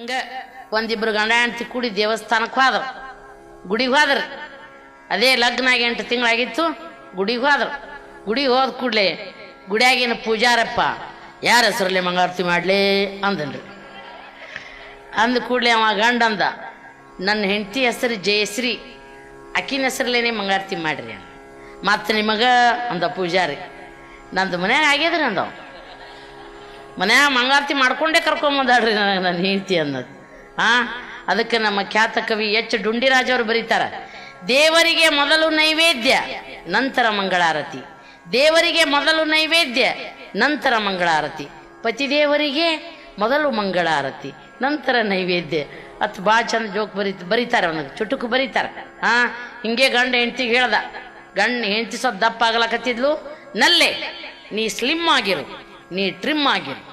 ಹಿಂಗ ಒಂದಿಬ್ರು ಗಂಡ ಹೆಂಡತಿ ಕೂಡಿ ದೇವಸ್ಥಾನಕ್ಕೆ ಹೋದ್ರು. ಗುಡಿಗೆ ಹೋದ್ರು. ಅದೇ ಲಗ್ನ ಆಗಿ ಎಂಟು ತಿಂಗಳಾಗಿತ್ತು, ಗುಡಿಗೆ ಹೋದ್ರು. ಗುಡಿಗೆ ಹೋದ ಕೂಡಲೇ ಗುಡಿಯಾಗಿನ ಪೂಜಾರಪ್ಪ, ಯಾರ ಹೆಸರಲ್ಲಿ ಮಂಗಾರತಿ ಮಾಡಲಿ? ಅಂದನ್ರಿ. ಅಂದ ಕೂಡಲೇ ಅವ ಗಂಡ ಅಂದ, ನನ್ನ ಹೆಂಡತಿ ಹೆಸರು ಜಯಶ್ರೀ ಅಕ್ಕಿನ ಹೆಸರಲ್ಲೇನೆ ಮಂಗಾರತಿ ಮಾಡ್ರಿ ಅಂದ. ಮತ್ತು ನಿಮಗೆ? ಅಂದ ಪೂಜಾರಿ. ನಂದು ಮನ್ಯಾಗ ಆಗ್ಯದ್ರಿ ಅಂದವ. ಮನ್ಯಾಗ ಮಂಗಾರತಿ ಮಾಡ್ಕೊಂಡೇ ಕರ್ಕೊಂಬಂದಾಡ್ರಿ ನನಗೆ ನನ್ನ ಹೆಂಡತಿ ಅನ್ನೋದು. ಆ? ಅದಕ್ಕೆ ನಮ್ಮ ಖ್ಯಾತ ಕವಿ ಎಚ್. ಅವರು ಬರೀತಾರ, ದೇವರಿಗೆ ಮೊದಲು ನೈವೇದ್ಯ, ನಂತರ ಮಂಗಳಾರತಿ. ದೇವರಿಗೆ ಮೊದಲು ನೈವೇದ್ಯ, ನಂತರ ಮಂಗಳಾರತಿ. ಪತಿದೇವರಿಗೆ ಮೊದಲು ಮಂಗಳಾರತಿ, ನಂತರ ನೈವೇದ್ಯ. ಅತ್ ಭಾಳ ಚಂದ ಜೋಕ್ ಬರೀ ಬರೀತಾರೆ ಅವನಿಗೆ, ಚುಟುಕು ಬರೀತಾರೆ. ಹಾ ಹಿಂಗೆ ಗಂಡ ಹೆಂಡ್ತಿಗೆ ಹೇಳ್ದ, ಗಂಡ ಹೆಂಡತಿ ಸ್ವಲ್ಪ ದಪ್ಪ ಆಗ್ಲಕತ್ತಿದ್ಲು, ನಲ್ಲೆ, ನೀ ಸ್ಲಿಮ್ ಆಗಿರು, ನೀ ಟ್ರಿಮ್ ಆಗಿರು.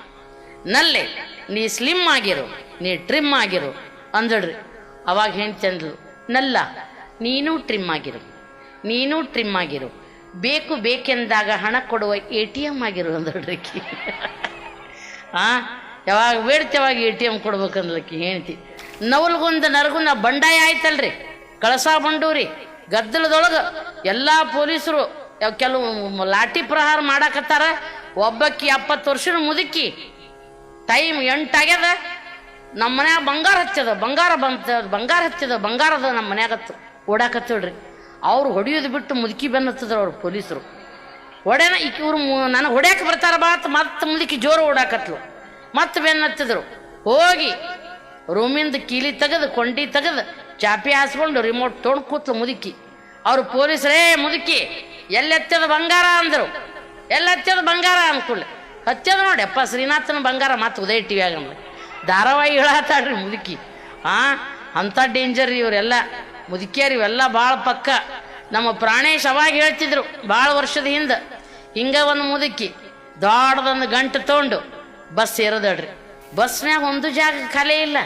ನಲ್ಲೆ, ನೀ ಸ್ಲಿಮ್ ಆಗಿರು, ನೀ ಟ್ರಿಮ್ ಆಗಿರು. ಅಂದಳ್ರಿ ಅವಾಗ ಅಂದ್ಲು ನಲ್ಲ, ನೀನು ಟ್ರಿಮ್ ಆಗಿರು, ನೀನು ಟ್ರಿಮ್ ಆಗಿರು. ಬೇಕು ಬೇಕೆಂದಾಗ ಹಣ ಕೊಡುವ ಎ ಟಿ ಎಂ ಆಗಿರು ಅಂದಳ್ರಿ. ಆ, ಯಾವಾಗ ಬೇಡ್ತೇವಾಗ ಎ ಟಿ ಎಂ ಕೊಡ್ಬೇಕಂದ್ಲಕ್ಕಿ ಹೇಳ್ತಿ ನವಲ್ಗೊಂದು ನರಗುನ ಬಂಡಾಯ ಆಯ್ತಲ್ರಿ, ಕಳಸ ಬಂಡೂರಿ, ಗದ್ದಲದೊಳಗೆ ಎಲ್ಲ ಪೊಲೀಸರು ಕೆಲವು ಲಾಠಿ ಪ್ರಹಾರ ಮಾಡಾಕತ್ತಾರ ಒಬ್ಬಕ್ಕಿ ಎಪ್ಪತ್ತು ವರ್ಷದ ಮುದುಕಿ ಟೈಮ್ ಎಂಟಾಗ್ಯದ, ನಮ್ಮ ಮನ್ಯಾಗ ಬಂಗಾರ ಹಚ್ಚದ, ಬಂಗಾರ ಬಂತ, ಬಂಗಾರ ಹಚ್ಚದ ಬಂಗಾರದ ನಮ್ಮ ಮನ್ಯಾಗತ್ತು. ಓಡಾಕತ್ತಳ್ರಿ. ಅವ್ರು ಹೊಡಿಯೋದು ಬಿಟ್ಟು ಮುದುಕಿ ಬೆನ್ನತ್ತದ್ರ ಅವ್ರು ಪೊಲೀಸರು. ಹೊಡೆನ ಈಕಿ ಇವ್ರು ನನಗೆ ಹೊಡ್ಯಾಕ ಬರ್ತಾರ ಬಾತ್ ಮತ್ತೆ ಮುದುಕಿ ಜೋರು ಓಡಾಕತ್ಲು. ಮತ್ತೆ ಬೆನ್ನತ್ತಿದ್ರು ಹೋಗಿ ರೂಮಿಂದ ಕೀಲಿ ತೆಗೆದು, ಕೊಂಡಿ ತೆಗೆದು, ಚಾಪಿ ಹಾಸ್ಕೊಂಡು ರಿಮೋಟ್ ತೊಗೊಂಡು ಕೂತ್ಲು ಮುದುಕಿ. ಅವ್ರು ಪೊಲೀಸರೇ ಮುದುಕಿ, ಎಲ್ಲೆತ್ತದ ಬಂಗಾರ ಅಂದರು. ಎಲ್ಲೆತ್ತದ ಬಂಗಾರ ಅನ್ಕೊಳ್ಳಿ ಹಚ್ಚದ ನೋಡಿ, ಅಪ್ಪ, ಶ್ರೀನಾಥನ ಬಂಗಾರ ಮತ್ತೆ ಉದಯ ಟಿ ಆಗಲ್ಲ ಧಾರಾವಾಹಿ ಹೇಳತ್ತಾಳ್ರಿ ಮುದುಕಿ. ಆ, ಅಂಥ ಡೇಂಜರ್ ಇವರೆಲ್ಲ. ಮುದುಕಿಯರು ಇವೆಲ್ಲ ಭಾಳ ಪಕ್ಕ. ನಮ್ಮ ಪ್ರಾಣೇಶ್ ಅವಾಗ ಹೇಳ್ತಿದ್ರು ಭಾಳ ವರ್ಷದ ಹಿಂದೆ, ಹಿಂಗ ಒಂದು ಮುದುಕಿ, ದೊಡ್ಡದೊಂದು ಗಂಟು ತೊಗೊಂಡು ಬಸ್ ಸೇರೋದಳ್ರಿ ಬಸ್ನ್ಯಾಗ ಒಂದು ಜಾಗ ಖಾಲಿ ಇಲ್ಲ.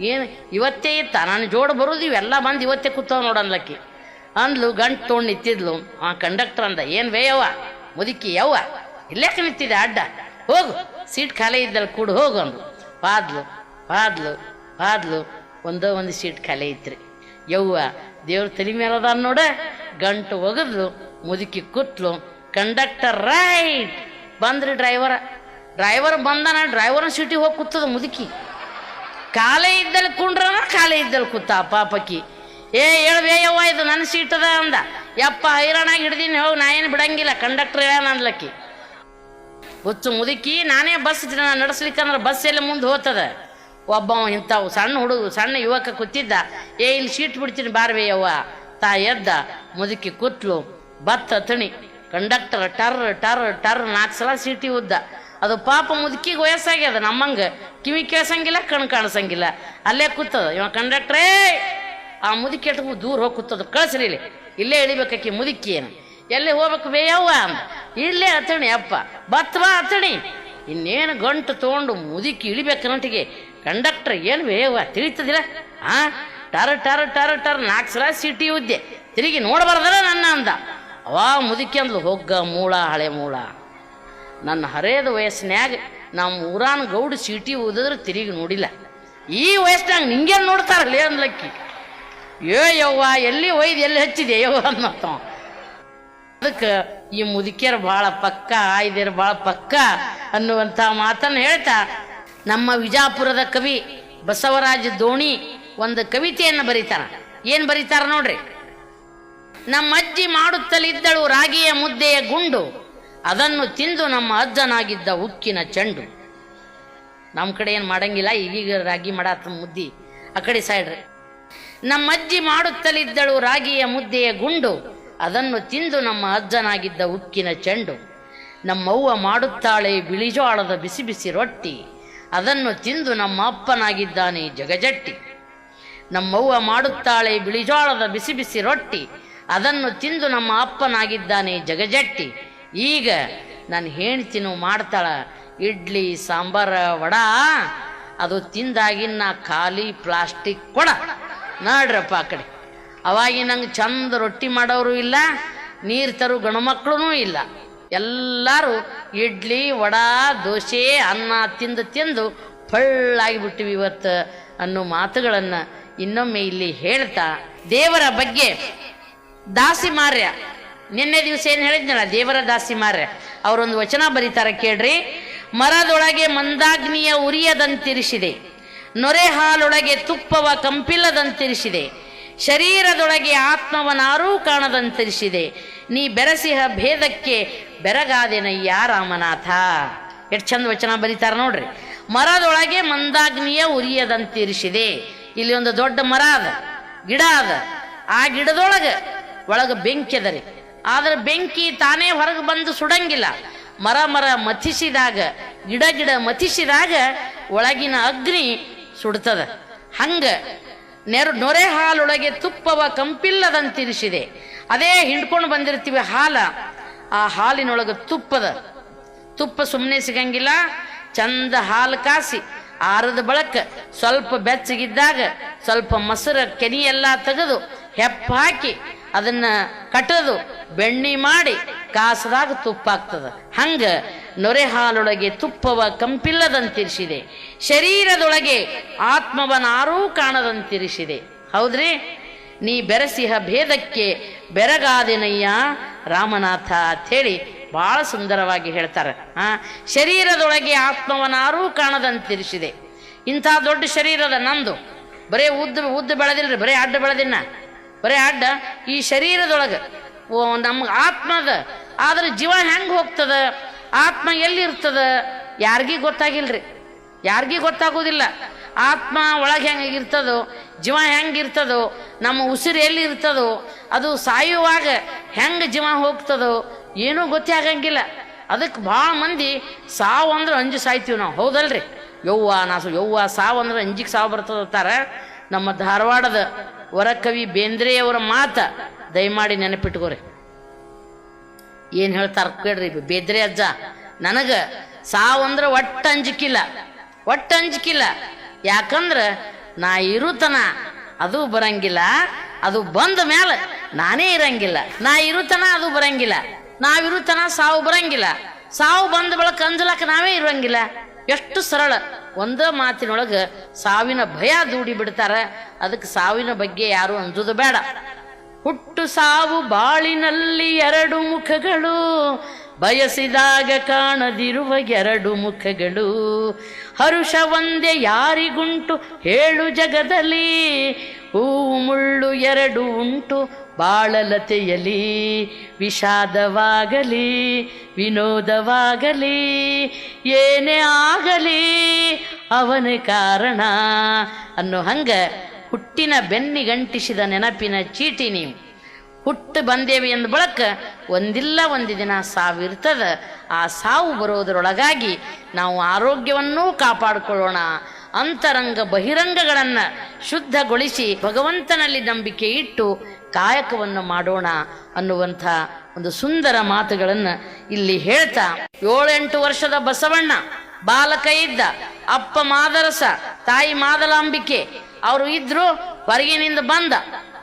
ಏನು, ಇವತ್ತೇ ಇತ್ತ, ನಾನು ಜೋಡು ಬರೋದು, ಇವೆಲ್ಲ ಬಂದು ಇವತ್ತೇ ಕೂತಾವ ನೋಡನ್ಲಕ್ಕಿ ಅಂದ್ಲು, ಗಂಟು ತೊಗೊಂಡು ನಿಂತಿದ್ಲು. ಆ ಕಂಡಕ್ಟರ್ ಅಂದ, ಏನು ವೇಯವ್ವ ಮುದುಕಿ ಯವ್ವ? ಇಲ್ಲೇಕ ಕಲಿತಿದೆ ಅಡ್ಡ. ಹೋಗು. ಸೀಟ್ ಖಾಲಿ ಇದ್ದಲ್ಲ ಕೂಡು, ಹೋಗು ಅಂದ್ರು ಪಾದ್ಲು ಪಾದ್ಲು ಪಾದ್ಲು. ಒಂದೋ ಒಂದು ಸೀಟ್ ಖಾಲಿ ಐತ್ರಿ. ಯವ್ವ, ದೇವ್ರ ತಲೆ ಮೇಲೆ ನೋಡ. ಗಂಟು ಒಗದ್ಲು, ಮುದುಕಿ ಕೂತ್ಲು. Conductor right. ಬಂದ್ರಿ ಡ್ರೈವರ. ಡ್ರೈವರ್ ಬಂದಾನ, ಡ್ರೈವರ್ನ ಸೀಟಿಗೆ ಹೋಗಿ ಕೂತದ ಮುದುಕಿ. ಖಾಲಿ ಇದ್ದಲ್ಲಿ ಕುಂಡ್ರನ, ಖಾಲಿ ಇದ್ದಲ್ಲಿ ಕೂತ ಪಾಪಕ್ಕಿ ಏ ಹೇಳ್ಬೇ ಯವ್ವ, ಇದು ನನ್ನ ಸೀಟ್ ಅದ ಅಂದ. ಯಪ್ಪ, ಹೈರಾಣಾಗಿ ಹಿಡ್ದೀನಿ, ಹೋಗಿ, ನಾ ಏನು ಬಿಡಂಗಿಲ್ಲ. ಕಂಡಕ್ಟರ್ ಹೇಳ ಅಂದ್ಲಕ್ಕಿ. ಹುಚ್ಚು ಮುದುಕಿ, ನಾನೇ ಬಸ್ ನಡೆಸ್ಲಿಕ್ಕಂದ್ರೆ ಬಸ್ ಎಲ್ಲ ಮುಂದೆ ಹೋಗ್ತದ? ಒಬ್ಬ ಇಂಥವು, ಸಣ್ಣ ಹುಡುಗ, ಸಣ್ಣ ಯುವಕ ಕೂತಿದ್ದ. ಏ, ಇಲ್ಲಿ ಸೀಟ್ ಬಿಡ್ತೀನಿ ಬಾರ್ವೆ ಯವ್ವ. ತಾ ಎದ್ದ, ಮುದುಕಿ ಕೂತ್ಲು, ಬತ್ತ ತಣಿ ಕಂಡಕ್ಟರ್ ಟರ್ ಟರ್ ಟರ್, ನಾಲ್ಕು ಸಲ ಸೀಟಿ ಉದ್ದ. ಅದು ಪಾಪ ಮುದುಕಿಗೆ ವಯಸ್ಸಾಗ್ಯದ, ನಮ್ಮಂಗ. ಕಿವಿ ಕೇಳ್ಸಂಗಿಲ್ಲ ಕಣ್ ಕಾಣಿಸಂಗಿಲ್ಲ. ಅಲ್ಲೇ ಕೂತದ. ಇವ ಕಂಡಕ್ಟ್ರೇ ಆ ಮುದುಕಿ ಎಟ್ಟು ದೂರ ಹೋಗಿ ಕೂತದ. ಕಳ್ಸ್ರಿ ಇಲ್ಲಿ. ಇಲ್ಲೇ ಇಳಿಬೇಕಾಕಿ ಮುದುಕಿ ಏನು? ಎಲ್ಲಿ ಹೋಗ್ಬೇಕು ಬೇಯವ್ವ ಇಲ್ಲೇ ಅತಣಿ ಅಪ್ಪ. ಬತ್ ಬಾ ಇನ್ನೇನು ಗಂಟು ತೊಗೊಂಡು ಮುದುಕಿ ಇಳಿಬೇಕನ್ನಟಿಗೆ ಕಂಡಕ್ಟರ್ ಏನು ಬೇಯವ್ವ ತಿಳಿತದಿಲ್ಲ ಆ? ಟರ್ ಟರ್ ಟರ್ ಟರ್, ನಾಲ್ಕು ಸಲ ಸಿಟಿ ಉದ್ದೆ. ತಿರುಗಿ ನೋಡಬಾರ್ದಲ್ಲ ನನ್ನ ಅಂದ. ಅವಾ ಮುದುಕಿ ಅಂದ್ಲು, ಹೊಗ್ಗ ಮೂಳ, ಹಳೆ ಮೂಳ. ನನ್ನ ಹರೇದ ವಯಸ್ಸಿನ್ಯಾಗ ನಮ್ಮ ಊರಾನ ಗೌಡ ಸಿಟಿ ಓದಿದ್ರೆ ತಿರುಗಿ ನೋಡಿಲ್ಲ. ಈ ವಯಸ್ಸಿನಾಗ ನಿಂಗೇನು ನೋಡ್ತಾರಲ್ಲ ಅಂದ್ಲಕ್ಕಿ. ಏ ಯವ್ವ, ಎಲ್ಲಿ ಒಯ್ದು, ಎಲ್ಲಿ ಹಚ್ಚಿದೆ ಯವ್ವ ಅನ್ನತ್ತ ಅದಕ್ಕೆ ಈ ಮುದುಕಿಯರು ಭಾಳ ಪಕ್ಕ ಇದ್ಯರು ಭಾಳ ಪಕ್ಕ ಅನ್ನುವಂಥ ಮಾತನ್ನು ಹೇಳ್ತಾ, ನಮ್ಮ ವಿಜಾಪುರದ ಕವಿ ಬಸವರಾಜ ದೋಣಿ ಒಂದು ಕವಿತೆಯನ್ನು ಬರೀತಾರ. ಏನು ಬರೀತಾರ ನೋಡ್ರಿ? ನಮ್ಮ ಅಜ್ಜಿ ಮಾಡುತ್ತಲಿದ್ದಳು ರಾಗಿಯ ಮುದ್ದೆಯ ಗುಂಡು, ಅದನ್ನು ತಿಂದು ನಮ್ಮ ಅಜ್ಜನಾಗಿದ್ದ ಉಕ್ಕಿನ ಚೆಂಡು. ನಮ್ಮ ಕಡೆ ಏನು ಮಾಡಂಗಿಲ್ಲ, ಈಗೀಗ ರಾಗಿ ಮಾಡಾತ ಮುದ್ದಿ. ಆ ಕಡೆ ಸೈಡ್ರಿ ನಮ್ಮ ಅಜ್ಜಿ ಮಾಡುತ್ತಲಿದ್ದಳು ರಾಗಿಯ ಮುದ್ದೆಯ ಗುಂಡು ಅದನ್ನು ತಿಂದು ನಮ್ಮ ಅಜ್ಜನಾಗಿದ್ದ ಉಕ್ಕಿನ ಚೆಂಡು, ನಮ್ಮವ್ವ ಮಾಡುತ್ತಾಳೆ ಬಿಳಿಜೋಳದ ಬಿಸಿ ಬಿಸಿ ರೊಟ್ಟಿ, ಅದನ್ನು ತಿಂದು ನಮ್ಮ ಅಪ್ಪನಾಗಿದ್ದಾನೆ ಜಗಜಟ್ಟಿ. ನಮ್ಮವ್ವ ಮಾಡುತ್ತಾಳೆ ಬಿಳಿಜೋಳದ ಬಿಸಿ ಬಿಸಿ ರೊಟ್ಟಿ, ಅದನ್ನು ತಿಂದು ನಮ್ಮ ಅಪ್ಪನಾಗಿದ್ದಾನೆ ಜಗಜಟ್ಟಿ. ಈಗ ನಾನು ಹೆಣ್ತಿನು ಮಾಡ್ತಾಳ ಇಡ್ಲಿ, ಸಾಂಬಾರ, ವಡ, ಅದು ತಿಂದಾಗಿನ್ನ ಖಾಲಿ ಪ್ಲಾಸ್ಟಿಕ್ ಕೊಡ. ನಾಡ್ರಪ್ಪ ಆ ಕಡೆ. ಅವಾಗಿ ನಂಗೆ ಚಂದ ರೊಟ್ಟಿ ಮಾಡೋರು ಇಲ್ಲ, ನೀರು ತರು ಗಣಮಕ್ಳು ಇಲ್ಲ. ಎಲ್ಲರೂ ಇಡ್ಲಿ, ವಡ, ದೋಸೆ, ಅನ್ನ ತಿಂದು ತಿಂದು ಬಿಟ್ಟಿವಿ ಇವತ್ತು ಅನ್ನೋ ಮಾತುಗಳನ್ನು ಇನ್ನೊಮ್ಮೆ ಇಲ್ಲಿ ಹೇಳ್ತಾ, ದೇವರ ಬಗ್ಗೆ ದಾಸಿ ಮಾರ್ಯ. ನಿನ್ನೆ ದಿವಸ ಏನು ಹೇಳಿದ್ನಲ್ಲ, ದೇವರ ದಾಸಿ ಮಾರ್ಯ. ಅವರೊಂದು ವಚನ ಬರೀತಾರೆ ಕೇಳ್ರಿ, ಮರದೊಳಗೆ ಮಂದಾಗ್ನಿಯ ಉರಿಯದಂತಿರಿಸಿದೆ, ನೊರೆ ಹಾಲೊಳಗೆ ತುಪ್ಪವ ಕಂಪಿಲ್ಲದಂತಿರಿಸಿದೆ ಶರೀರದೊಳಗೆ ಆತ್ಮವನಾರೂ ಕಾಣದಂತರಿಸಿದೆ. ನೀ ಬೆರಸಿಹ ಭೇದಕ್ಕೆ ಬೆರಗಾದೆನಯ್ಯ ರಾಮನಾಥ. ಎಷ್ಟು ಚಂದ ವಚನ ಬರೀತಾರ ನೋಡ್ರಿ. ಮರದೊಳಗೆ ಮಂದಾಗ್ನಿಯ ಉರಿಯದಂತಿರಿಸಿದೆ. ಇಲ್ಲಿ ಒಂದು ದೊಡ್ಡ ಮರ ಅದ, ಗಿಡ ಅದ. ಆ ಗಿಡದೊಳಗೆ ಒಳಗೆ ಬೆಂಕಿ ಅದರಿ ಆದ್ರೆ ಬೆಂಕಿ ತಾನೇ ಹೊರಗೆ ಬಂದು ಸುಡಂಗಿಲ್ಲ. ಮರ ಮರ ಮಥಿಸಿದಾಗ, ಗಿಡ ಗಿಡ ಮಥಿಸಿದಾಗ ಒಳಗಿನ ಅಗ್ನಿ ಸುಡ್ತದ. ಹಂಗ ನೆರ ನೊರೆ ಹಾಲೊಳಗೆ ತುಪ್ಪವ ಕಂಪಿಲ್ಲದಂತಿರಿಸಿದೆ. ಅದೇ ಹಿಂಡ್ಕೊಂಡು ಬಂದಿರ್ತೀವಿ ಹಾಲ. ಆ ಹಾಲಿನೊಳಗೆ ತುಪ್ಪದ. ತುಪ್ಪ ಸುಮ್ಮನೆ ಸಿಗಂಗಿಲ್ಲ, ಚಂದ ಹಾಲು ಕಾಸಿ, ಆರದ ಬಳಕ ಸ್ವಲ್ಪ ಬೆಚ್ಚಗಿದ್ದಾಗ ಸ್ವಲ್ಪ ಮೊಸರ ಕೆನಿ ಎಲ್ಲ ತೆಗೆದು ಹೆಪ್ಪ ಹಾಕಿ ಅದನ್ನ ಕಟ್ಟದು ಬೆಣ್ಣಿ ಮಾಡಿ ಕಾಸದಾಗ ತುಪ್ಪ ಆಗ್ತದ ಹಂಗ ನೊರೆ ಹಾಲೊಳಗೆ ತುಪ್ಪವ ಕಂಪಿಲ್ಲದಂತಿರಿಸಿದೆ. ಶರೀರದೊಳಗೆ ಆತ್ಮವನಾರೂ ಕಾಣದಂತಿರಿಸಿದೆ. ಹೌದ್ರಿ? ನೀ ಬೆರಸಿಹ ಭೇದಕ್ಕೆ ಬೆರಗಾದೆನಯ್ಯ? ರಾಮನಾಥ ಅಂಥೇಳಿ ಬಹಳ ಸುಂದರವಾಗಿ ಹೇಳ್ತಾರೆ. ಆ, ಶರೀರದೊಳಗೆ ಆತ್ಮವನಾರೂ ಕಾಣದಂತಿರಿಸಿದೆ. ಇಂಥ ದೊಡ್ಡ ಶರೀರದ ನಂದು. ಬರೇ ಉದ್ದ ಉದ್ದ ಬೆಳೆದಿಲ್ರಿ, ಬರೇ ಅಡ್ಡ ಬೆಳೆದಿನ ಬರೇ ಅಡ್ಡ. ಈ ಶರೀರದೊಳಗೆ ನಮ್ಗೆ ಆತ್ಮದ, ಆದ್ರೆ ಜೀವ ಹೆಂಗೆ ಹೋಗ್ತದ? ಆತ್ಮ ಎಲ್ಲಿರ್ತದ? ಯಾರಿಗೂ ಗೊತ್ತಾಗಿಲ್ರಿ. ಯಾರಿಗೂ ಗೊತ್ತಾಗೋದಿಲ್ಲ. ಆತ್ಮ ಒಳಗೆ ಹೆಂಗೆ ಇರ್ತದೋ, ಜೀವ ಹೆಂಗಿರ್ತದೋ ನಮ್ಮ ಉಸಿರು ಎಲ್ಲಿ ಇರ್ತದೋ, ಅದು ಸಾಯುವಾಗ ಹೆಂಗೆ ಜೀವ ಹೋಗ್ತದೋ ಏನೂ ಗೊತ್ತೇ ಆಗಂಗಿಲ್ಲ. ಅದಕ್ಕೆ ಭಾಳ ಮಂದಿ ಸಾವು ಅಂದ್ರೆ ಅಂಜು ಸಾಯ್ತೀವಿ ನಾವು. ಹೌದಲ್ರಿ? ಯವ್ವ ನಾ ಸು ಯವ್ವ ಸಾವು ಅಂದ್ರೆ ಅಂಜಿಗೆ ಸಾವು ಬರ್ತದ ಅಂತಾರ. ನಮ್ಮ ಧಾರವಾಡದ ವರಕವಿ ಬೇಂದ್ರೆಯವರ ಮಾತ ದಯಮಾಡಿ ನೆನಪಿಟ್ಕೋರಿ. ಏನು ಹೇಳ್ತಾರ ಕೇಳ್ರಿ ಬೇದ್ರೆ ಅಜ್ಜ, ನನಗ ಸಾವು ಅಂದ್ರೆ ಒಟ್ಟ ಅಂಜಿಕಿಲ್ಲ ಒಟ್ಟ ಅಂಜಿಕಿಲ್ಲ. ಯಾಕಂದ್ರ ನಾ ಇರುತನ, ಅದು ಬರಂಗಿಲ್ಲ, ಅದು ಬಂದ ಮೇಲೆ ನಾನೇ ಇರಂಗಿಲ್ಲ. ನಾ ಇರುತನ, ಅದು ಬರಂಗಿಲ್ಲ. ನಾವಿರುತನ ಸಾವು ಬರಂಗಿಲ್ಲ. ಸಾವು ಬಂದ ಬಳಕ ಅಂಜಲಕ ನಾವೇ ಇರಂಗಿಲ್ಲ ಎಷ್ಟು ಸರಳ. ಒಂದ ಮಾತಿನೊಳಗ ಸಾವಿನ ಭಯ ದೂಡಿ ಬಿಡ್ತಾರ. ಅದಕ್ಕೆ ಸಾವಿನ ಬಗ್ಗೆ ಯಾರು ಅಂಜುದು ಬೇಡ. ಹುಟ್ಟು ಸಾವು ಬಾಳಿನಲ್ಲಿ ಎರಡು ಮುಖಗಳು, ಬಯಸಿದಾಗ ಕಾಣದಿರುವ ಎರಡು ಮುಖಗಳು. ಹರುಷ ಒಂದೇ ಯಾರಿಗುಂಟು, ಹೇಳು ಜಗದಲ್ಲಿ. ಹೂವು ಮುಳ್ಳು ಎರಡು ಉಂಟು, ಬಾಳಲತೆಯಲಿ. ವಿಷಾದವಾಗಲಿ, ವಿನೋದವಾಗಲಿ, ಏನೇ ಆಗಲಿ, ಅವನೇ ಕಾರಣ ಅನ್ನೋ ಹಂಗ ಹುಟ್ಟಿನ ಬೆನ್ನಿಗಂಟಿಸಿದ ನೆನಪಿನ ಚೀಟಿ ನೀವು. ಹುಟ್ಟು ಬಂದೇವಿ ಎಂದ ಬಳಕ ಒಂದಿಲ್ಲ ಒಂದು ದಿನ ಸಾವಿರ್ತದ ಆ ಸಾವು ಬರೋದರೊಳಗಾಗಿ ನಾವು ಆರೋಗ್ಯವನ್ನೂ ಕಾಪಾಡಿಕೊಳ್ಳೋಣ. ಅಂತರಂಗ ಬಹಿರಂಗಗಳನ್ನು ಶುದ್ಧಗೊಳಿಸಿ ಭಗವಂತನಲ್ಲಿ ನಂಬಿಕೆ ಇಟ್ಟು ಕಾಯಕವನ್ನು ಮಾಡೋಣ ಅನ್ನುವಂಥ ಒಂದು ಸುಂದರ ಮಾತುಗಳನ್ನು ಇಲ್ಲಿ ಹೇಳ್ತಾ. ಏಳೆಂಟು ವರ್ಷದ ಬಸವಣ್ಣ, ಬಾಲಕ ಇದ್ದ ಅಪ್ಪ ಮಾದರಸ, ತಾಯಿ ಮಾದಲಾಂಬಿಕೆ ಅವರು ಇದ್ರು ಹೊರಗಿನಿಂದ ಬಂದ.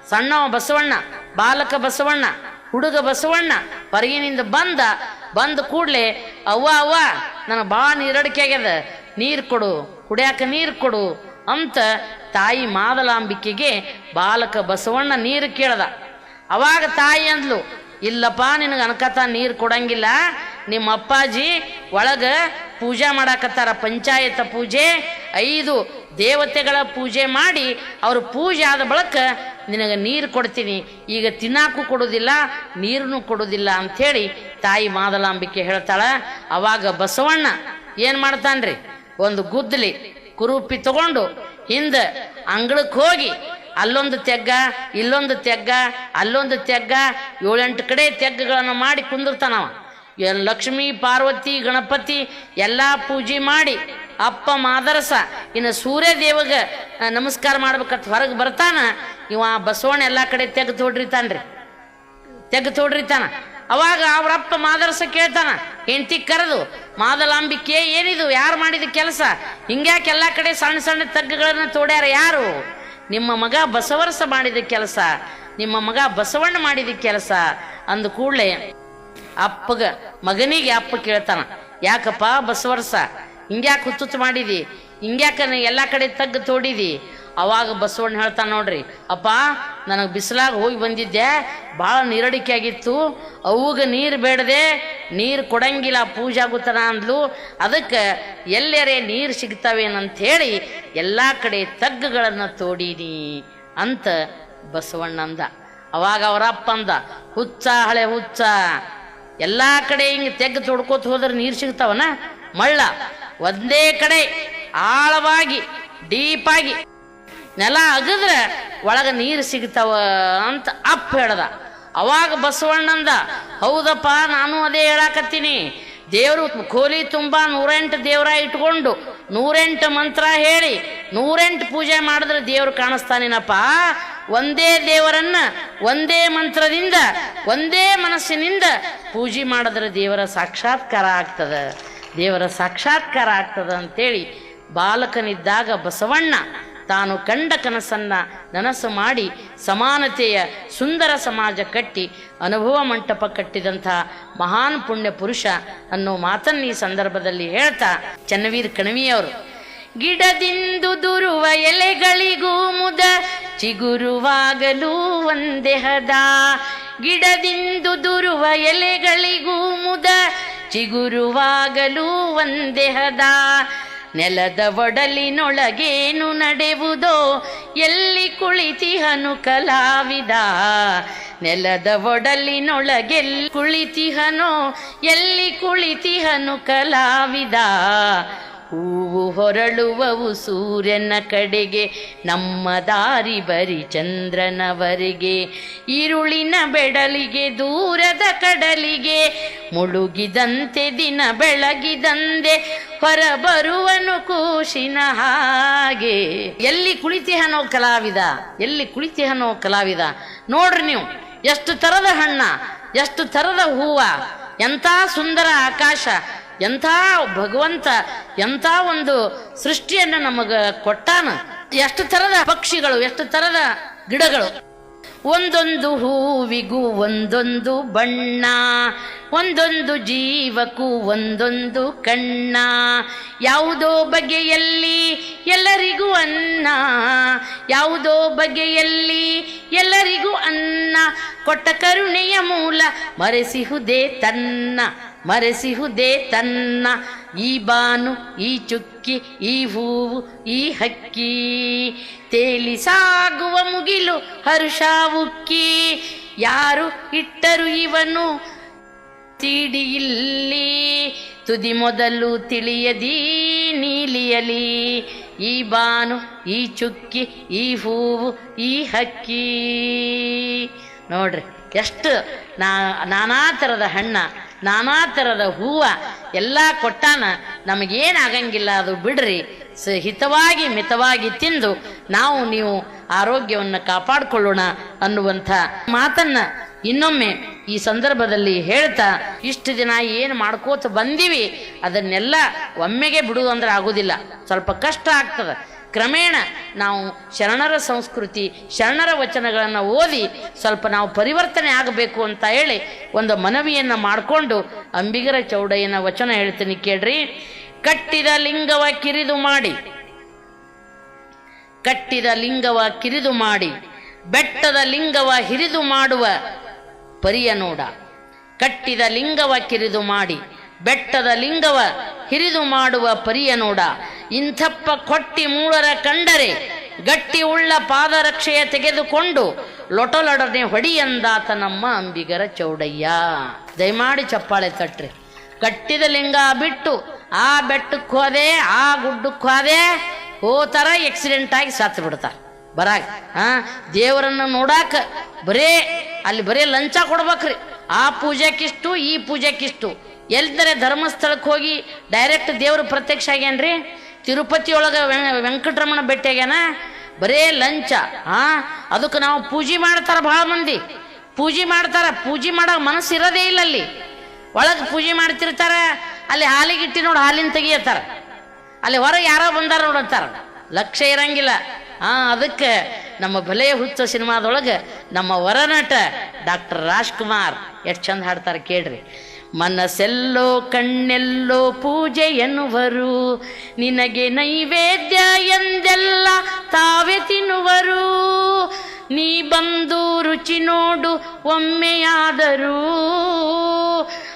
ಸಣ್ಣವ ಬಸವಣ್ಣ, ಬಾಲಕ ಬಸವಣ್ಣ, ಹುಡುಗ ಬಸವಣ್ಣ ಹೊರಗಿನಿಂದ ಬಂದ. ಬಂದ ಕೂಡ್ಲೆ, ಅವ್ವ ಅವ್ವ ನನಗೆ ಭಾಳ ನೀರಡಿಕೆ ಆಗ್ಯದ. ನೀರು ಕೊಡು, ಕುಡಿಯಾಕ ನೀರು ಕೊಡು ಅಂತ ತಾಯಿ ಮಾದಲಾಂಬಿಕೆಗೆ ಬಾಲಕ ಬಸವಣ್ಣ ನೀರು ಕೇಳ್ದ. ಅವಾಗ ತಾಯಿ ಅಂದ್ಲು, ಇಲ್ಲಪ್ಪ, ನಿನಗೆ ಅನ್ಕತ ನೀರು ಕೊಡಂಗಿಲ್ಲ. ನಿಮ್ಮ ಅಪ್ಪಾಜಿ ಒಳಗೆ ಪೂಜೆ ಮಾಡಾಕತ್ತಾರ, ಪಂಚಾಯತ ಪೂಜೆ, ಐದು ದೇವತೆಗಳ ಪೂಜೆ ಮಾಡಿ ಅವರು ಪೂಜೆ ಆದ ಬಳಿಕ ನಿನಗೆ ನೀರು ಕೊಡ್ತೀನಿ. ಈಗ ತಿನ್ನಾಕು ಕೊಡೋದಿಲ್ಲ ನೀರನ್ನು ಕೊಡೋದಿಲ್ಲ ಅಂಥೇಳಿ ತಾಯಿ ಮಾದಲಾಂಬಿಕೆ ಹೇಳ್ತಾಳೆ. ಅವಾಗ ಬಸವಣ್ಣ ಏನು ಮಾಡ್ತಾನ್ರಿ? ಒಂದು ಗುದ್ದಲಿ ಕುರುಪಿ ತಗೊಂಡು ಹಿಂದೆ ಅಂಗಳಕ್ಕೆ ಹೋಗಿ ಅಲ್ಲೊಂದು ತೆಗ್ಗ, ಇಲ್ಲೊಂದು ತೆಗ್ಗ, ಅಲ್ಲೊಂದು ತೆಗ್ಗ, ಏಳೆಂಟು ಕಡೆ ತೆಗ್ಗಗಳನ್ನು ಮಾಡಿ ಕುಂದಿರ್ತಾನವ. ಲಕ್ಷ್ಮೀ, ಪಾರ್ವತಿ, ಗಣಪತಿ ಎಲ್ಲ ಪೂಜೆ ಮಾಡಿ ಅಪ್ಪ ಮಾದರಸ. ಇನ್ನು ಸೂರ್ಯ ದೇವಗ ನಮಸ್ಕಾರ ಮಾಡ್ಬೇಕಂತ ಹೊರಗೆ ಬರ್ತಾನ, ಇವ ಬಸವಣ್ಣ ಎಲ್ಲ ಕಡೆ ತೆಗೆದು ಹೊಡ್ರಿತಾನ್ರಿ ತೆಗೆದು ಹೊಡ್ರಿತಾನ ಅವಾಗ ಅವರಪ್ಪ ಮಾದರಸ ಕೇಳ್ತಾನ, ಹೆಂಡತಿ ಕರೆದು, ಮಾದಲಾಂಬಿಕೆ ಏನಿದು? ಯಾರು ಮಾಡಿದ ಕೆಲಸ? ಹಿಂಗ್ಯಾಕೆ ಎಲ್ಲ ಕಡೆ ಸಣ್ಣ ಸಣ್ಣ ತಗ್ಗುಗಳನ್ನ ತೋಡ್ಯಾರ ಯಾರು? ನಿಮ್ಮ ಮಗ ಬಸವರಸ ಮಾಡಿದ ಕೆಲಸ, ನಿಮ್ಮ ಮಗ ಬಸವಣ್ಣ ಮಾಡಿದ ಕೆಲಸ. ಅಂದ ಕೂಡಲೇ ಅಪ್ಪಗ, ಮಗನಿಗೆ ಅಪ್ಪ ಕೇಳ್ತಾನ, ಯಾಕಪ್ಪ ಬಸವರಸ ಹಿಂಗ್ಯಾಕೆ ಹುಚ್ಚುಚ್ಚು ಮಾಡಿದಿ? ಹಿಂಗ್ಯಾಕ ಎಲ್ಲ ಕಡೆ ತಗ್ಗು ತೋಡಿದಿ? ಅವಾಗ ಬಸವಣ್ಣ ಹೇಳ್ತಾನೆ ನೋಡ್ರಿ, ಅಪ್ಪ, ನನಗೆ ಬಿಸಿಲಾಗ ಹೋಗಿ ಬಂದಿದ್ದೆ ಭಾಳ ನೀರಡಿಕೆ ಆಗಿತ್ತು. ಅವಾಗ ನೀರು ಬೇಡದೆ ನೀರು ಕೊಡಂಗಿಲ್ಲ ಪೂಜೆ ಆಗುತ್ತಾನ ಅಂದ್ಲು. ಅದಕ್ಕೆ ಎಲ್ಲರೇ ನೀರು ಸಿಗ್ತಾವೇನಂಥೇಳಿ ಎಲ್ಲ ಕಡೆ ತಗ್ಗುಗಳನ್ನು ತೋಡೀನಿ ಅಂತ ಬಸವಣ್ಣ ಅಂದ. ಅವಾಗ ಅವರಪ್ಪ ಅಂದ, ಹುಚ್ಚ ಹಳೆ ಹುಚ್ಚ, ಎಲ್ಲ ಕಡೆ ಹಿಂಗೆ ತೆಗ್ಗು ತೊಡ್ಕೋತ ಹೋದ್ರೆ ನೀರು ಸಿಗ್ತಾವನ? ಮಳ್ಳ ಒಂದೇ ಕಡೆ ಆಳವಾಗಿ ಡೀಪಾಗಿ ನೆಲ ಅಗದ್ರೆ ಒಳಗೆ ನೀರು ಸಿಗ್ತಾವ ಅಂತ ಅಪ್ಪ ಹೇಳ್ದ. ಅವಾಗ ಬಸವಣ್ಣಂದ, ಹೌದಪ್ಪ, ನಾನು ಅದೇ ಹೇಳಾಕತ್ತೀನಿ. ದೇವರು ಕೋಲಿ ತುಂಬ ನೂರೆಂಟು ದೇವರ ಇಟ್ಕೊಂಡು, ನೂರೆಂಟು ಮಂತ್ರ ಹೇಳಿ, ನೂರೆಂಟು ಪೂಜೆ ಮಾಡಿದ್ರೆ ದೇವರು ಕಾಣಿಸ್ತಾನೇನಪ್ಪ? ಒಂದೇ ದೇವರನ್ನ, ಒಂದೇ ಮಂತ್ರದಿಂದ, ಒಂದೇ ಮನಸ್ಸಿನಿಂದ ಪೂಜೆ ಮಾಡಿದ್ರೆ ದೇವರ ಸಾಕ್ಷಾತ್ಕಾರ ಆಗ್ತದ. ದೇವರ ಸಾಕ್ಷಾತ್ಕಾರ ಆಗ್ತದ ಅಂತೇಳಿ ಬಾಲಕನಿದ್ದಾಗ ಬಸವಣ್ಣ ತಾನು ಕಂಡ ಕನಸನ್ನು ನನಸು ಮಾಡಿ ಸಮಾನತೆಯ ಸುಂದರ ಸಮಾಜ ಕಟ್ಟಿ ಅನುಭವ ಮಂಟಪ ಕಟ್ಟಿದಂಥ ಮಹಾನ್ ಪುಣ್ಯ ಪುರುಷ ಅನ್ನೋ ಮಾತನ್ನು ಈ ಸಂದರ್ಭದಲ್ಲಿ ಹೇಳ್ತಾ ಚನ್ನವೀರ್ ಕಣವಿಯವರು. ಗಿಡದಿಂದು ದುರುವ ಎಲೆಗಳಿಗೂ ಮುದ ಚಿಗುರುವಾಗಲೂ ಒಂದೆಹದ ಗಿಡದಿಂದು ದುರುವ ಎಲೆಗಳಿಗೂ ಮುದ ಚಿಗುರುವಾಗಲೂ ಒಂದೇ ಹದ ನೆಲದ ಒಡಲಿನೊಳಗೇನು ನಡೆವುದೋ, ಎಲ್ಲಿ ಕುಳಿತಿಹನು ಕಲಾವಿದ ನೆಲದ ಒಡಲಿನೊಳಗೆಲ್ಲಿ ಕುಳಿತಿಹನೋ ಎಲ್ಲಿ ಕುಳಿತಿಹನು ಕಲಾವಿದ ಹೂವು ಹೊರಳುವವು ಸೂರ್ಯನ ಕಡೆಗೆ, ನಮ್ಮ ದಾರಿ ಬರಿ ಚಂದ್ರನವರೆಗೆ. ಇರುಳಿನ ಬೆಡಲಿಗೆ, ದೂರದ ಕಡಲಿಗೆ, ಮುಳುಗಿದಂತೆ ದಿನ ಬೆಳಗಿದಂದೆ ಹೊರಬರುವನು ಕೂಶಿನ ಹಾಗೆ. ಎಲ್ಲಿ ಕುಳಿತಿಹನೋ ಕಲಾವಿದ, ಎಲ್ಲಿ ಕುಳಿತಿಹನೋ ಕಲಾವಿದ, ನೋಡ್ರಿ ನೀವು, ಎಷ್ಟು ಥರದ ಹಣ್ಣ, ಎಷ್ಟು ಥರದ ಹೂವ, ಎಂಥ ಸುಂದರ ಆಕಾಶ ಎಂಥ ಭಗವಂತ, ಎಂಥ ಒಂದು ಸೃಷ್ಟಿಯನ್ನು ನಮಗೆ ಕೊಟ್ಟಾನ. ಎಷ್ಟು ಥರದ ಪಕ್ಷಿಗಳು, ಎಷ್ಟು ಥರದ ಗಿಡಗಳು. ಒಂದೊಂದು ಹೂವಿಗೂ ಒಂದೊಂದು ಬಣ್ಣ, ಒಂದೊಂದು ಜೀವಕ್ಕೂ ಒಂದೊಂದು ಕಣ್ಣ. ಯಾವುದೋ ಬಗೆಯಲ್ಲಿ ಎಲ್ಲರಿಗೂ ಅನ್ನ, ಯಾವುದೋ ಬಗೆಯಲ್ಲಿ ಎಲ್ಲರಿಗೂ ಅನ್ನ. ಕೊಟ್ಟ ಕರುಣೆಯ ಮೂಲ ಮರೆಸಿಹುದೇ ತನ್ನ. ಮರೆಸಿಹುದೇ ತನ್ನ ಈ ಬಾನು, ಈ ಚುಕ್ಕಿ, ಈ ಹೂವು, ಈ ಹಕ್ಕಿ. ತೇಲಿ ಸಾಗುವ ಮುಗಿಲು ಹರುಷ ಉಕ್ಕಿ. ಯಾರು ಇಟ್ಟರು ಇವನು ತಿಡಿಯಿಲ್ಲಿ. ತುದಿ ಮೊದಲು ತಿಳಿಯದಿ ನೀಲಿಯಲಿ. ಈ ಬಾನು, ಈ ಚುಕ್ಕಿ, ಈ ಹೂವು, ಈ ಹಕ್ಕಿ. ನೋಡ್ರಿ, ಎಷ್ಟು ನಾ, ನಾನಾ ಥರದ ಹಣ್ಣ. ನಾನಾ ಥರದ ಹೂವ ಎಲ್ಲ ಕೊಟ್ಟಾನ, ನಮಗೇನಾಗಂಗಿಲ್ಲ, ಅದು ಬಿಡ್ರಿ. ಸ ಹಿತವಾಗಿ ಮಿತವಾಗಿ ತಿಂದು ನಾವು ನೀವು ಆರೋಗ್ಯವನ್ನು ಕಾಪಾಡಿಕೊಳ್ಳೋಣ ಅನ್ನುವಂಥ ಮಾತನ್ನ ಇನ್ನೊಮ್ಮೆ ಈ ಸಂದರ್ಭದಲ್ಲಿ ಹೇಳ್ತಾ, ಇಷ್ಟು ದಿನ ಏನು ಮಾಡ್ಕೋತ ಬಂದೀವಿ, ಅದನ್ನೆಲ್ಲ ಒಮ್ಮೆಗೆ ಬಿಡುವುದಂದ್ರೆ ಆಗೋದಿಲ್ಲ. ಸ್ವಲ್ಪ ಕಷ್ಟ ಆಗ್ತದೆ. ಕ್ರಮೇಣ ನಾವು ಶರಣರ ಸಂಸ್ಕೃತಿ, ಶರಣರ ವಚನಗಳನ್ನು ಓದಿ ಸ್ವಲ್ಪ ನಾವು ಪರಿವರ್ತನೆ ಆಗಬೇಕು ಅಂತ ಹೇಳಿ ಒಂದು ಮನವಿಯನ್ನು ಮಾಡಿಕೊಂಡು ಅಂಬಿಗರ ಚೌಡಯ್ಯನ ವಚನ ಹೇಳ್ತೀನಿ ಕೇಳ್ರಿ. ಕಟ್ಟಿದ ಲಿಂಗವ ಕಿರಿದು ಮಾಡಿ, ಕಟ್ಟಿದ ಲಿಂಗವ ಕಿರಿದು ಮಾಡಿ, ಬೆಟ್ಟದ ಲಿಂಗವ ಹಿರಿದು ಮಾಡುವ ಪರಿಯ ನೋಡ. ಕಟ್ಟಿದ ಲಿಂಗವ ಕಿರಿದು ಮಾಡಿ, ಬೆಟ್ಟದ ಲಿಂಗವ ಹಿರಿದು ಮಾಡುವ ಪರಿಯ ನೋಡ. ಇಂಥಪ್ಪ ಕೊಟ್ಟಿ ಮೂಳರ ಕಂಡರೆ, ಗಟ್ಟಿ ಉಳ್ಳ ಪಾದರಕ್ಷೆಯ ತೆಗೆದುಕೊಂಡು ಲೊಟಲೊಡನೆ ಹೊಡಿಯಂದಾತ ನಮ್ಮ ಅಂಬಿಗರ ಚೌಡಯ್ಯ. ದಯಮಾಡಿ ಚಪ್ಪಾಳೆ ತಟ್ರಿ. ಕಟ್ಟಿದ ಲಿಂಗ ಬಿಟ್ಟು, ಆ ಬೆಟ್ಟಕ್ಕೆ ಹೋದೆ ಆ ಗುಡ್ಡಕ್ಕೆ ಹೋದೆ ಹೋತರ ಆಕ್ಸಿಡೆಂಟ್ ಆಗಿ ಸತ್ತು ಬಿಡ್ತಾರೆ. ಬರಾಗ ಹಾ ದೇವರನ್ನ ನೋಡಾಕ ಬರೇ, ಅಲ್ಲಿ ಬರೇ ಲಂಚ ಕೊಡ್ಬೇಕ್ರಿ. ಆ ಪೂಜೆಕಿಷ್ಟು, ಈ ಪೂಜೆಕಿಷ್ಟು. ಎಲ್ದರೆ ಧರ್ಮಸ್ಥಳಕ್ಕೆ ಹೋಗಿ ಡೈರೆಕ್ಟ್ ದೇವ್ರ ಪ್ರತ್ಯಕ್ಷ ಆಗ್ಯಾನ್ರಿ? ತಿರುಪತಿ ಒಳಗೆ ವೆಂಕಟರಮಣ ಬೆಟ್ಟೆಗೇನ ಬರೇ ಲಂಚ, ಆ? ಅದಕ್ಕೆ ನಾವು ಪೂಜೆ ಮಾಡ್ತಾರ ಭಾಳ ಮಂದಿ. ಪೂಜೆ ಮಾಡ್ತಾರ, ಪೂಜೆ ಮಾಡೋ ಮನಸ್ಸು ಇರೋದೇ ಇಲ್ಲ ಅಲ್ಲಿ. ಒಳಗೆ ಪೂಜೆ ಮಾಡ್ತಿರ್ತಾರೆ, ಅಲ್ಲಿ ಹಾಲಿಗಿಟ್ಟಿ ನೋಡಿ ಹಾಲಿನ ತೆಗಿಯತ್ತಾರ ಅಲ್ಲಿ ಹೊರಗೆ ಯಾರೋ ಬಂದಾರ ನೋಡತ್ತಾರ ಲಕ್ಷ್ಯ ಇರಂಗಿಲ್ಲ. ಆ, ಅದಕ್ಕೆ ನಮ್ಮ ಬೆಲೆಯ ಹುಚ್ಚ ಸಿನಿಮಾದೊಳಗೆ ನಮ್ಮ ವರನಟ ಡಾಕ್ಟರ್ ರಾಜ್ಕುಮಾರ್ ಎಷ್ಟು ಚಂದ ಹಾಡ್ತಾರೆ ಕೇಳ್ರಿ. ಮನಸ್ಸೆಲ್ಲೋ ಕಣ್ಣೆಲ್ಲೋ ಪೂಜೆ ಎನ್ನುವರು. ನಿನಗೆ ನೈವೇದ್ಯ ಎಂದೆಲ್ಲ ತಾವೇ ತಿನ್ನುವರು. ನೀ ಬಂದು ರುಚಿ ನೋಡು, ಒಮ್ಮೆಯಾದರೂ.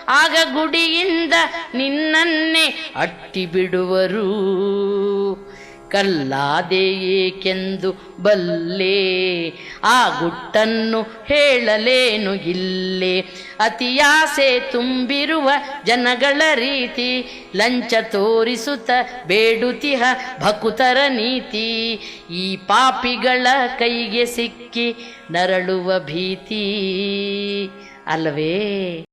ಆಗ ಗುಡಿಯಿಂದ ನಿನ್ನನ್ನೇ ಅಟ್ಟಿ ಬಿಡುವರು ಕಲ್ಲಾದೆ ಏಕೆಂದು ಬಲ್ಲೆ, ಆ ಗುಟ್ಟನ್ನು ಹೇಳಲೇನು ಇಲ್ಲೇ. ಅತಿಯಾಸೆ ತುಂಬಿರುವ ಜನಗಳ ರೀತಿ, ಲಂಚ ತೋರಿಸುತ್ತ ಬೇಡುತಿಹ ಭಕುತರ ನೀತಿ. ಈ ಪಾಪಿಗಳ ಕೈಗೆ ಸಿಕ್ಕಿ ನರಳುವ ಭೀತಿ ಅಲ್ವೇ